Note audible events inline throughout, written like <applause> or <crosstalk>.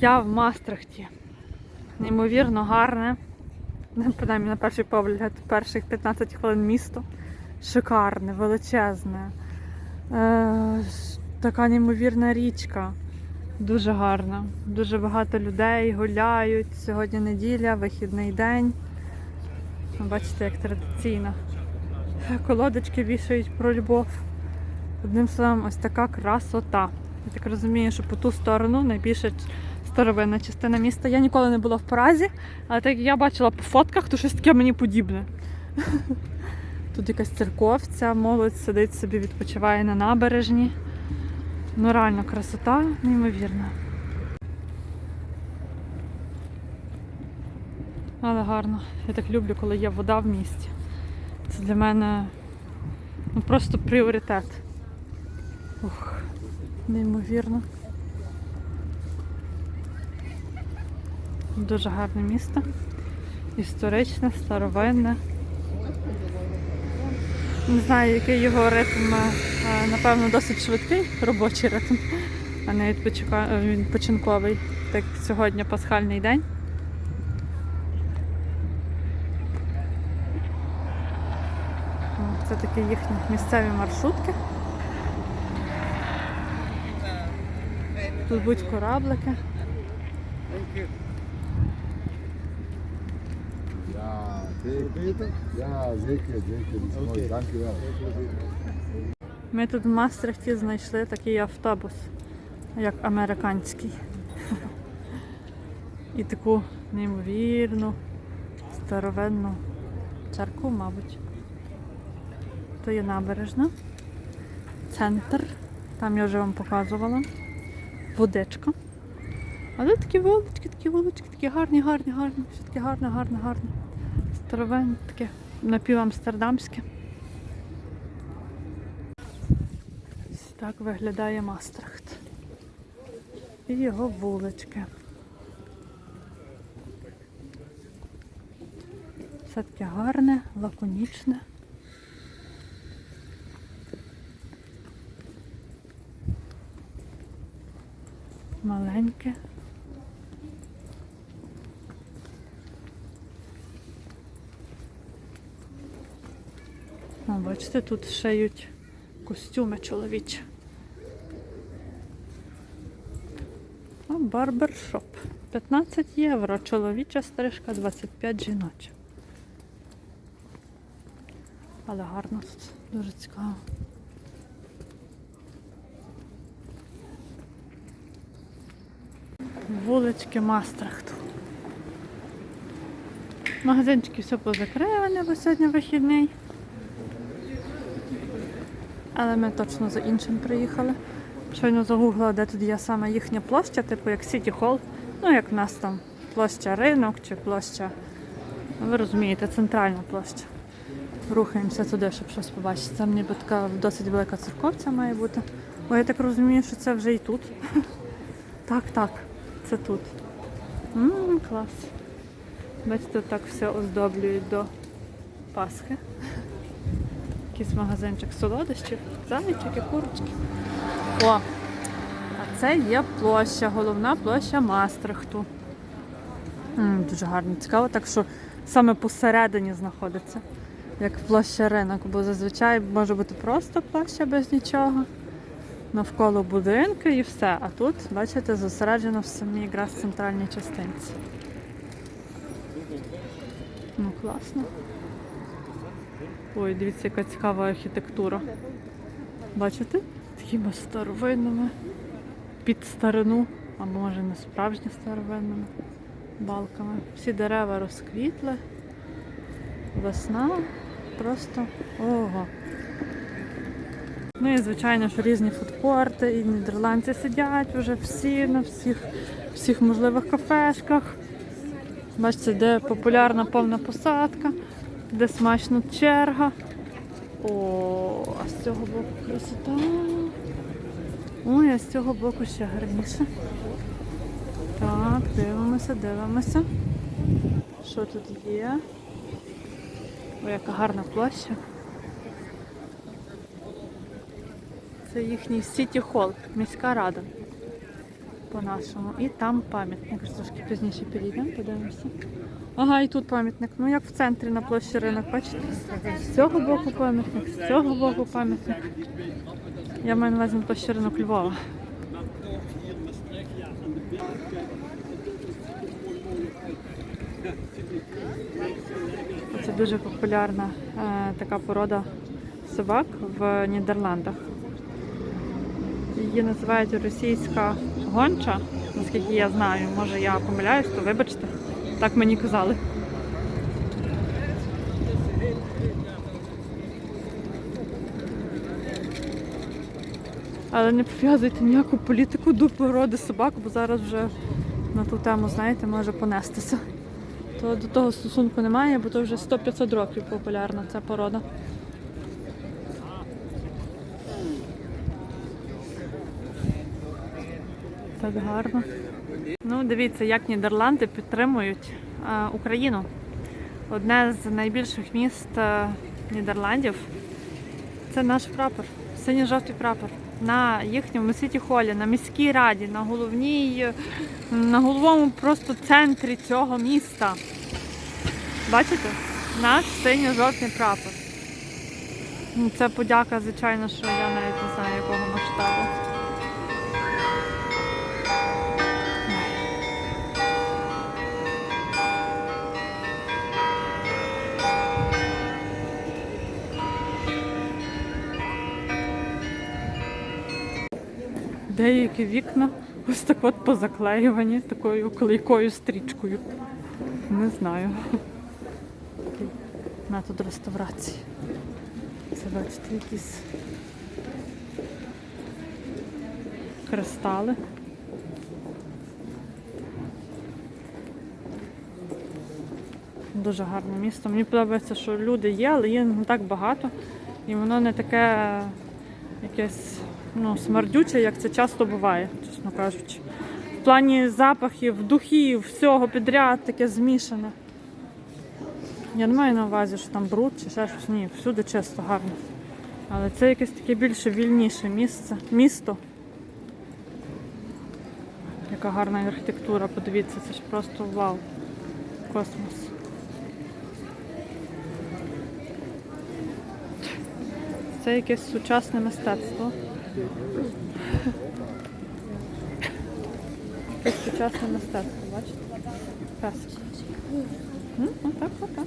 Я в Мастрахті. Неймовірно гарне. Ну, Принаймні на перший погляд, перших 15 хвилин місто. Шикарне, величезне. Е, така неймовірна річка. Дуже гарна. Дуже багато людей гуляють. Сьогодні неділя, вихідний день. Бачите, як традиційно. Колодочки вішають про любов. Одним словом, ось така красота. Я так розумію, що по ту сторону найбільше старовинна частина міста. Я ніколи не була в Празі, але так як я бачила по фотках, то щось таке мені подібне. <laughs> Тут якась церковця, молодь сидить собі, відпочиває на набережні. Ну реально красота, неймовірна. Але гарно. Я так люблю, коли є вода в місті. Це для мене ну, просто пріоритет. Ух, неймовірно. Дуже гарне місто. Історичне, старовинне. Не знаю, який його ритм, е, напевно, досить швидкий робочий ритм, а не е, відпочинковий, так сьогодні пасхальний день. Це такі їхні місцеві маршрутки. Тут будуть кораблики. Ja, zeker. Ja, zeker, zeker. Dat is mooi. Dank. Ми тут в Мастрихті знайшли такий автобус, як американський. І таку неймовірну, старовинну церкву, мабуть. То є набережна, центр. Там я вже вам показувала. Водичка. А тут такі вулички, такі вулички, такі гарні, гарні, гарні. Все таке гарне, гарне, гарне. Старовинне, таке напівамстердамське. Так виглядає Мастрахт. І його вулички. Все таке гарне, лаконічне. Маленьке. О, бачите, тут шиють костюми чоловічі. А барбершоп. 15 євро. Чоловіча стрижка, 25 жіноча. Але гарно тут, дуже цікаво. Вулички Мастрахту. Магазинчики все позакриване, бо сьогодні вихідний. Але ми точно за іншим приїхали. Щойно загуглила, де тут є саме їхня площа, типу як Сіті Холл. Ну, як в нас там площа ринок чи площа. ну, Ви розумієте, центральна площа. Рухаємося туди, щоб щось побачити. Там ніби така досить велика церковця має бути. Бо я так розумію, що це вже і тут. <laughs> Так, так, це тут. Ммм, клас. Бачите, так все оздоблюють до Пасхи. Якийсь магазинчик солодощів, зайчики, курочки. О, а це є площа, головна площа Мастрихту. М, дуже гарно, цікаво, так що саме посередині знаходиться, як площа ринок, бо зазвичай може бути просто площа без нічого. Навколо будинки і все. А тут, бачите, зосереджено в самій якраз центральній частинці. Ну, класно. Ой, дивіться, яка цікава архітектура. Бачите? Такими старовинними. Під старину, або може не справжні старовинними балками. Всі дерева розквітли. Весна. Просто ого. Ну і звичайно, що різні фудкорти, і нідерландці сидять вже всі на всіх, всіх можливих кафешках. Бачите, де популярна повна посадка, де смачно черга. О, а з цього боку красота. Ой, а з цього боку ще гарніше. Так, дивимося, дивимося. Що тут є? Ой, яка гарна площа. Це їхній Сіті Холл, міська рада. по-нашому. І там пам'ятник. Трошки пізніше підійдемо, подивимося. Ага, і тут пам'ятник. Ну як в центрі на площі ринок, бачите? З цього боку пам'ятник, з цього боку пам'ятник. Я маю на увазі на площі ринок Львова. Це дуже популярна е, така порода собак в Нідерландах. Її називають російська гонча, наскільки я знаю. Може я помиляюсь, то вибачте. Так мені казали. Але не пов'язуйте ніяку політику до породи собак, бо зараз вже на ту тему, знаєте, може понестися. То до того стосунку немає, бо то вже 100-500 років популярна ця порода. Так гарно. Ну, дивіться, як Нідерланди підтримують е, Україну. Одне з найбільших міст е, Нідерландів це наш прапор, синьо-жовтий прапор. На їхньому сіті холі, на міській раді, на головній, на головному просто центрі цього міста. Бачите? Наш синьо-жовтий прапор. Це подяка, звичайно, що я навіть не знаю, якого масштабу. Деякі вікна ось так от позаклеювані такою клейкою стрічкою. Не знаю. Метод реставрації. Це бачите, якісь кристали. Дуже гарне місто. Мені подобається, що люди є, але є не так багато. І воно не таке якесь ну, смердюче, як це часто буває, чесно кажучи. В плані запахів, духів, всього підряд таке змішане. Я не маю на увазі, що там бруд чи ще щось. Ні, всюди чисто, гарно. Але це якесь таке більше вільніше місце, місто. Яка гарна архітектура, подивіться, це ж просто вау. Космос. Це якесь сучасне мистецтво. Якесь сучасне мистецтво, бачите? Песик. М, Отак, отак.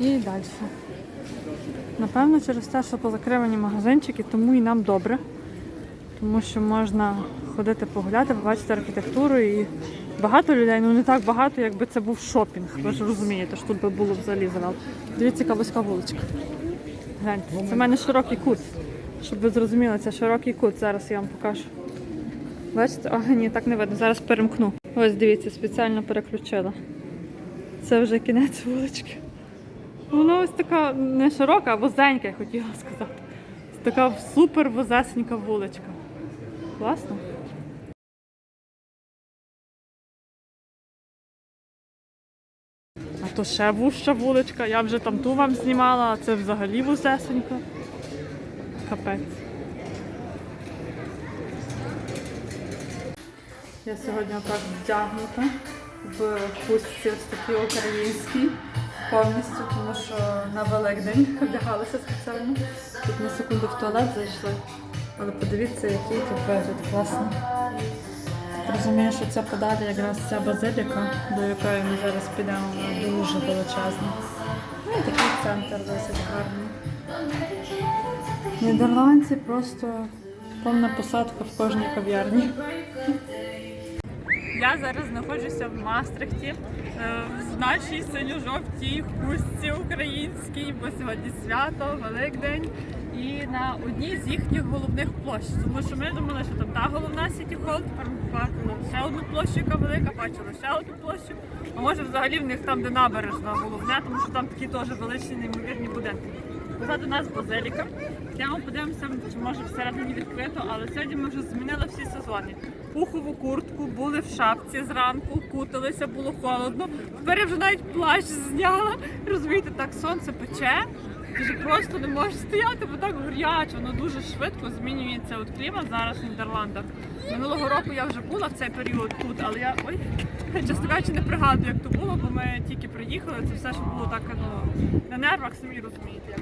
І далі. Напевно, через те, що позакривані магазинчики, тому і нам добре. Тому що можна ходити погуляти, побачити архітектуру і багато людей, ну не так багато, якби це був шопінг. Ви ж розумієте, що тут би було взагалі завал. Дивіться, яка вузька вуличка. Гляньте, це в мене широкий кут. Щоб ви зрозуміли, це широкий кут. Зараз я вам покажу. Бачите? Ага, ні, так не видно. Зараз перемкну. Ось дивіться, спеціально переключила. Це вже кінець вулички. Вона ось така не широка, а вузенька, я хотіла сказати. Ось така супер вузесенька вуличка. Класно. А то ще вужча вуличка. Я вже там ту вам знімала, а це взагалі вузесенька. Капець. Я сьогодні так вдягнута в хустці ось такій українській повністю, тому що на Великдень вдягалася спеціально. Тут на секунду в туалет зайшли. Але подивіться, який тут вигляд класний. Розумію, що це подалі якраз ця базиліка, до якої ми зараз підемо, вона дуже величезна. Ну і такий центр досить гарний. Нідерландці просто повна посадка в кожній кав'ярні. Я зараз знаходжуся в Мастрихті е, в нашій синьо-жовтій хустці українській, бо сьогодні свято, Великдень. І на одній з їхніх головних площ. Тому що ми думали, що там та головна Сіті Холл, тепер ми бачили ще одну площу, яка велика, бачили ще одну площу. А може взагалі в них там, де набережна головне, тому що там такі теж величні неймовірні будинки. Позаду нас базиліка. Йдемо подивимося, чи може всередині відкрито, але сьогодні ми вже змінили всі сезони. Пухову куртку, були в шапці зранку, куталися, було холодно. Тепер я вже навіть плащ зняла. Розумієте, так сонце пече. Ти вже просто не можеш стояти, бо так гаряче, воно дуже швидко змінюється от клімат зараз в Нідерландах. Минулого року я вже була в цей період тут, але я ой, чесно кажучи, не пригадую, як то було, бо ми тільки приїхали. Це все, що було так ну, на нервах, самі розумієте,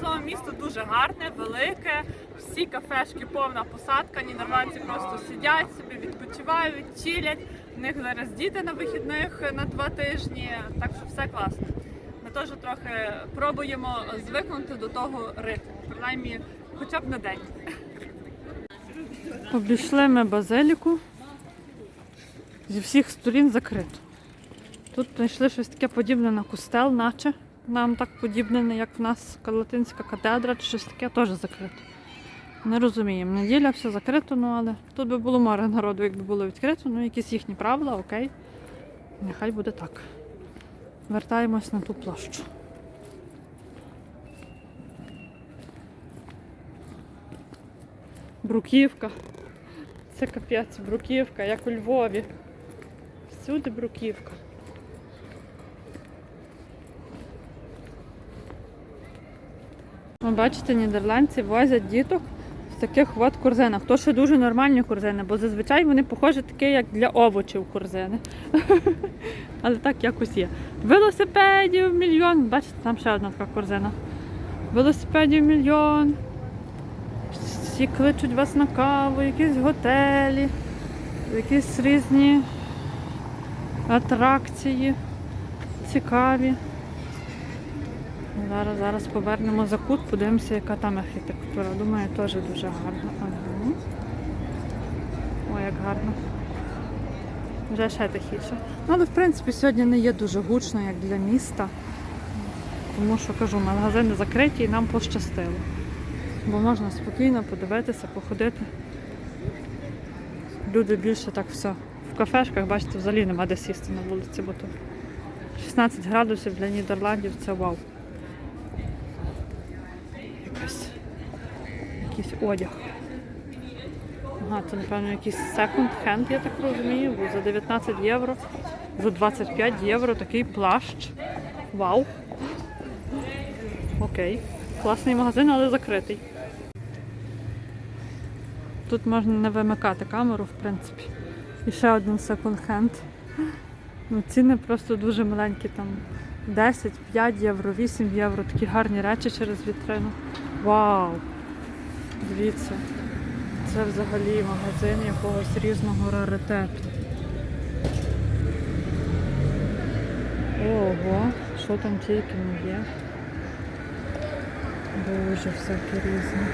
словом, місто дуже гарне, велике, всі кафешки, повна посадка, нідерландці просто сидять собі, відпочивають, чилять. У них зараз діти на вихідних на два тижні, так що все класно. Ми теж трохи пробуємо звикнути до того ритму, принаймні хоча б на день. Обійшли ми базиліку. Зі всіх сторін закрито. Тут знайшли щось таке подібне на костел, наче нам так подібне, як в нас Латинська катедра, чи щось таке теж закрито. Не розуміємо. Неділя все закрито, ну але тут би було море народу, якби було відкрито, ну якісь їхні правила, окей. Нехай буде так. Вертаємось на ту площу. Бруківка. Це капець, бруківка, як у Львові. Всюди бруківка. Ви бачите, нідерландці возять діток в таких от корзинах. То ще дуже нормальні корзини, бо зазвичай вони похожі такі, як для овочів корзини. <laughs> Але так якось є. Велосипедів мільйон. Бачите, там ще одна така корзина. Велосипедів мільйон. Всі кличуть вас на каву, якісь готелі, якісь різні атракції цікаві. Зараз, зараз повернемо за кут, подивимося, яка там архітектура. Думаю, теж дуже гарно. Ой, як гарно. Вже ще тихіше. Ну, Але в принципі сьогодні не є дуже гучно, як для міста. Тому що кажу, магазини закриті і нам пощастило. Бо можна спокійно подивитися, походити. Люди більше так все. В кафешках, бачите, взагалі нема де сісти на вулиці, бо тут 16 градусів для Нідерландів це вау. Якась, якийсь одяг. Ага, це, напевно, якийсь секонд-хенд, я так розумію, бо за 19 євро, за 25 євро такий плащ. Вау. Окей. Класний магазин, але закритий. Тут можна не вимикати камеру, в принципі. І ще один секонд-хенд. Ну, ціни просто дуже маленькі, там 10, 5 євро, 8 євро, такі гарні речі через вітрину. Вау! Дивіться, це взагалі магазин якогось різного раритету. Ого, що там тільки не є. Боже, всякі різні.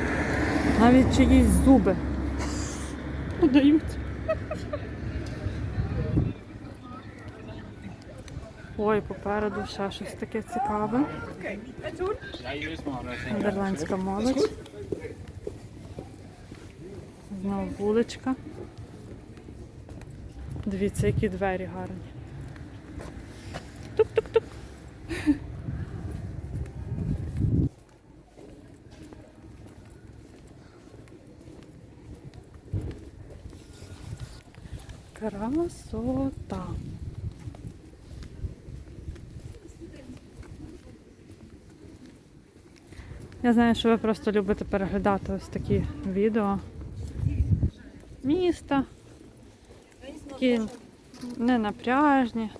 Навіть чиїсь зуби подають. Ой, попереду ще щось таке цікаве. Нідерландська молодь. Знову вуличка. Дивіться, які двері гарні. Тук-тук-тук. Красота. Я знаю, що ви просто любите переглядати ось такі відео. Міста. Такі ненапряжні.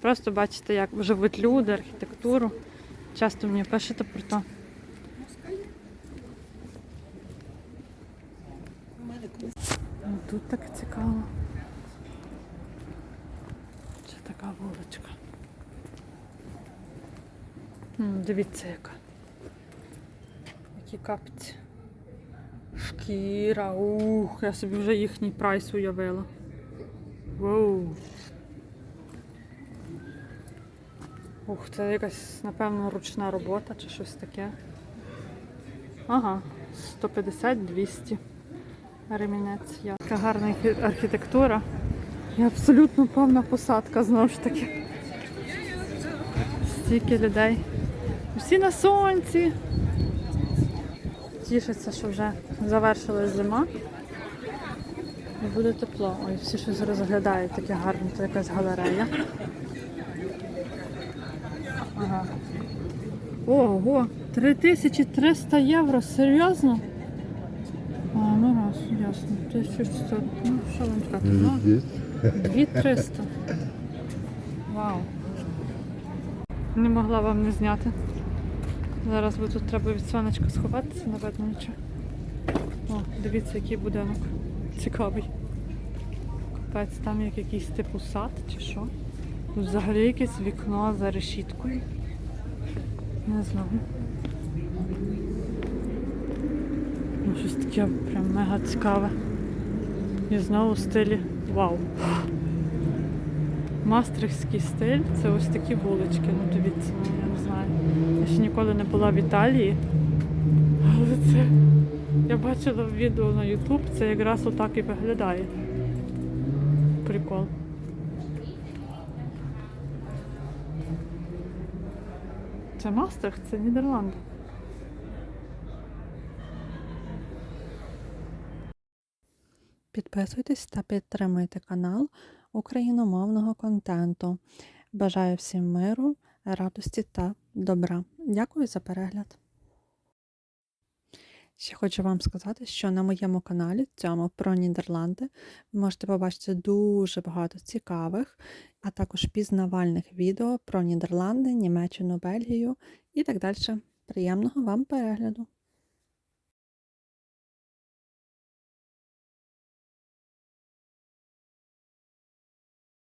Просто бачите, як живуть люди, архітектуру. Часто мені пишете про то. Тут так цікаво. Це така вуличка. Дивіться яка. Які капці. Шкіра. Ух, я собі вже їхній прайс уявила. Воу. Ух, це якась, напевно, ручна робота чи щось таке. Ага, 150-200 ремінець. Така гарна архітектура. І абсолютно повна посадка знову ж таки. Стільки людей. Всі на сонці. Тішаться, що вже завершилась зима. І буде тепло. Ой, всі щось розглядають таке гарне, це якась галерея. Ага. Ого, 3300 євро, серйозно? А, ну раз, ясно. 1600. Ну, що вам сказати? Ну, 2300. Вау. Не могла вам не зняти. Зараз бо тут треба від сонечка сховатися, напевно, нічого. О, дивіться, який будинок. Цікавий. Капець, там як якийсь типу сад чи що. Тут взагалі якесь вікно за решіткою. Не знаю. Ну, щось таке прям мега цікаве. І знову в стилі вау. Мастрихський стиль це ось такі вулички. Ну дивіться, ну, я не знаю. Я ще ніколи не була в Італії. Але це я бачила відео на YouTube, це якраз отак і виглядає. Прикол. Це Мастрих, це Нідерланди. Підписуйтесь та підтримуйте канал україномовного контенту. Бажаю всім миру, радості та добра. Дякую за перегляд. Ще хочу вам сказати, що на моєму каналі, цьому про Нідерланди, ви можете побачити дуже багато цікавих, а також пізнавальних відео про Нідерланди, Німеччину, Бельгію і так далі. Приємного вам перегляду!